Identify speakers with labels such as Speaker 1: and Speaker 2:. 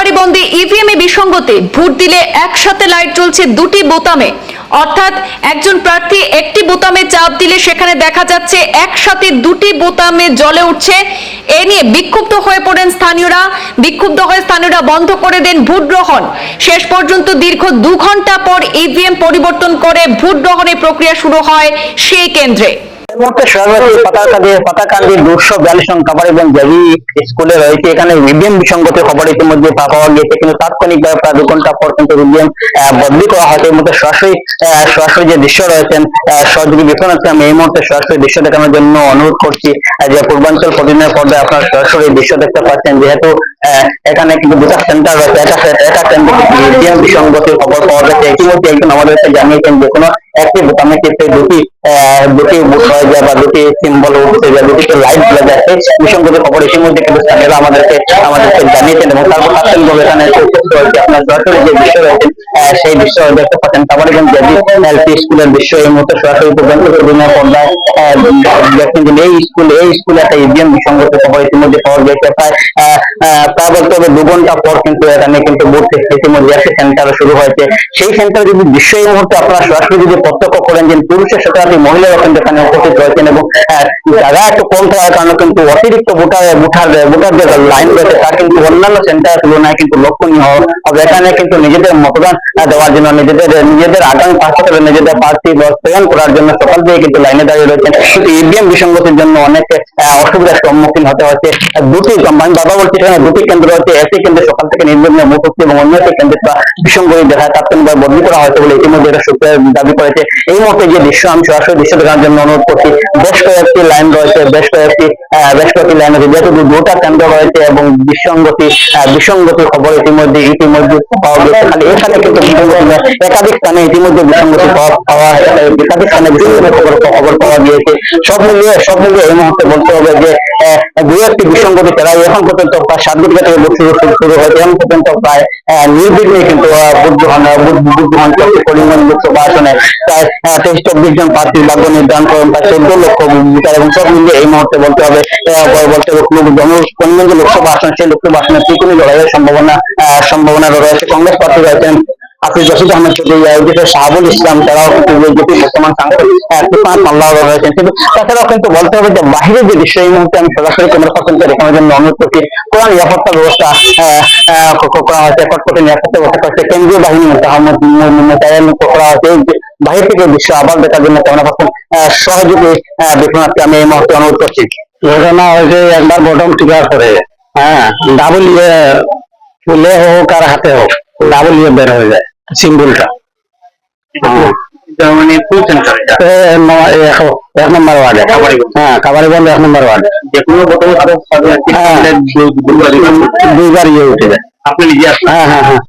Speaker 1: কাবারিবন্দি EVM এ বিসঙ্গতি vote দিলে একসাথে লাইট জ্বলছে দুটি বোতামে। অর্থাৎ একজন প্রার্থী একটি বোতামে চাপ দিলে সেখানে দেখা যাচ্ছে একসাথে দুটি বোতামে জ্বলে উঠছে। এ নিয়ে বিক্ষুব্ধ হয়ে পড়েন স্থানীয়রা। বিক্ষুব্ধ হয়ে স্থানীয়রা বন্ধ করে দেন ভোট গ্রহণ। শেষ পর্যন্ত দীর্ঘ দু ঘণ্টা পর ইভিএম পরিবর্তন করে ভোট গ্রহণের প্রক্রিয়া শুরু হয় সেই কেন্দ্রে।
Speaker 2: মুহূর্তে সর্বত্র পতাকা দিয়ে দুশো বিয়াল্লিশ নং কাবার এবং জেবি স্কুলে রয়েছে। এখানে ইভিএম বিসঙ্গতির খবর ইতিমধ্যে পাওয়া গিয়েছে, কিন্তু তাৎক্ষণিকভাবে প্রায় দু ঘণ্টা পর কিন্তু বদলি করা হয়েছে। এই মুহূর্তে সরাসরি সরাসরি যে দৃশ্য রয়েছেন সহযোগী বিপন আছে, আমি এই মুহূর্তে সরাসরি দৃশ্য দেখানোর জন্য অনুরোধ করছি যে পূর্বাঞ্চল প্রতিদিনের পর্দায় আপনারা সরাসরি দৃশ্য দেখতে পাচ্ছেন, যেহেতু এখানে কিন্তু দুটা সেন্টার রয়েছে, একটা কেন্দ্রে ইভিএম বিসঙ্গতির খবর পাওয়া গেছে। ইতিমধ্যে একজন আমাদেরকে জানিয়েছেন যে কোনো একটি বোতামে ক্ষেত্রে দুটি দুটি যায় বা দুটি সিম্বল উঠতে যায় দুটিকে লাইট জ্বলে যাচ্ছে বিসঙ্গত খবর মধ্যে কিন্তু স্থানীয়রা আমাদেরকে আমাদেরকে জানিয়েছেন এবং তারপর এসে উপস্থিত হয়েছে আপনার সরাসরি শুরু হয়েছে সেই সেন্টার যদি দৃশ্য এই মুহূর্তে আপনারা সরাসরি যদি প্রত্যক্ষ করেন যে পুরুষের সাথে আপনি মহিলারাও কিন্তু এখানে উপস্থিত এবং জায়গা একটু কম থাকার কারণে কিন্তু অতিরিক্ত ভোটার ভোটার ভোটার যে লাইন রয়েছে তা কিন্তু অন্যান্য সেন্টারের তুলনায় কিন্তু লক্ষণীয় এখানে কিন্তু নিজেদের মতদান দেওয়ার জন্য নিজেদের নিজেদের আগামী হিসেবে নিজেদের প্রার্থী চয়ন করার জন্য সকাল থেকে কিন্তু লাইনে দাঁড়িয়ে রয়েছেন কিন্তু ইভিএম বিসঙ্গতির জন্য অনেক অসুবিধার সম্মুখীন হতে হচ্ছে দুটি বাবা বলছি দুটি কেন্দ্র একটি কেন্দ্রে সকাল থেকে মুখ হচ্ছে এবং অন্য একটি কেন্দ্রে বিসঙ্গতি তাৎক্ষণিকভাবে বদলি করা হয়েছে বলে ইতিমধ্যে এটা সূত্রে দাবি করেছে এই মুহূর্তে যে দৃশ্য আমি সরাসরি দৃশ্য দেখানোর জন্য অনুরোধ করছি বেশ কয়েকটি লাইন রয়েছে বেশ কয়েকটি বেশ কয়েকটি লাইন রয়েছে যেহেতু দুটা কেন্দ্র রয়েছে এবং বিসঙ্গতি আহ, বিসঙ্গতি খবর ইতিমধ্যে ইতিমধ্যে পাওয়া এখানে কিন্তু একাধিক স্থানে ইতিমধ্যে বিসঙ্গতি পাওয়া পাওয়া একাধিক স্থানে বিভিন্ন খবর খবর পাওয়া গিয়েছে। সব মিলিয়ে সব মিলিয়ে এই মুহূর্তে বলতে হবে যে আহ, দু একটি বিসঙ্গতি এখন পর্যন্ত প্রায় সাত দিন থেকে শুরু হয়েছে। এখন পর্যন্ত প্রায় নির্বিঘ্নে কিন্তু ভোট গ্রহণ চলছে করিমগঞ্জ লোকসভা আসনে প্রায় তেইশ চব্বিশ জন প্রার্থীর ভাগ্য নির্ধারণ করেন। প্রায় চোদ্দ লক্ষ ভোটার এবং সব মিলিয়ে এই মুহূর্তে বলতে হবে বলতে হবে করিমগঞ্জ লোকসভা আসন সেই লোকসভা আসনে ত্রিকোণী লড়াইয়ের সম্ভাবনা সম্ভাবনা রয়েছে। কংগ্রেস প্রার্থী রয়েছেন হাফিজ রশিদ আহমেদ চৌধুরী, আয়োজিত শাহাবুল ইসলাম তারাও কিন্তু বিজেপি বর্তমান সাংসদ রয়েছেন। কিন্তু তাছাড়াও কিন্তু বলতে হবে যে বাহিরের যে দৃশ্য এই মুহূর্তে আমি সরাসরি ক্যামেরা পার্সনকে দেখানোর জন্য অনুরোধ করছি কোন নিরাপত্তা ব্যবস্থা করা হয়েছে, কটকটি নিরাপত্তা ব্যবস্থা করেছে কেন্দ্রীয় বাহিনী মোতাহামত মোতায়েন করা হয়েছে বাহির থেকে বিশ্ব আবার দেখার জন্য ক্যামেরা পার্সন সহযোগী বিশ্বনাথকে আমি এই মুহূর্তে অনুরোধ করছি। ঘটনা হয়েছে একবার বটম টিকার পরে হ্যাঁ ডাবল ইয়ে ফুলে হোক আর হাতে হোক, ডাবল ইয়ে বের হয়ে যায়। সিম্বলটা। মানে ফুল এক নম্বর ওয়ার্ডে। হ্যাঁ কাবারিগঞ্জ এক নম্বর ওয়ার্ডে। যে কোনো দুইবার ইয়ে উঠে যায়।
Speaker 3: আপনি
Speaker 2: হ্যাঁ হ্যাঁ হ্যাঁ।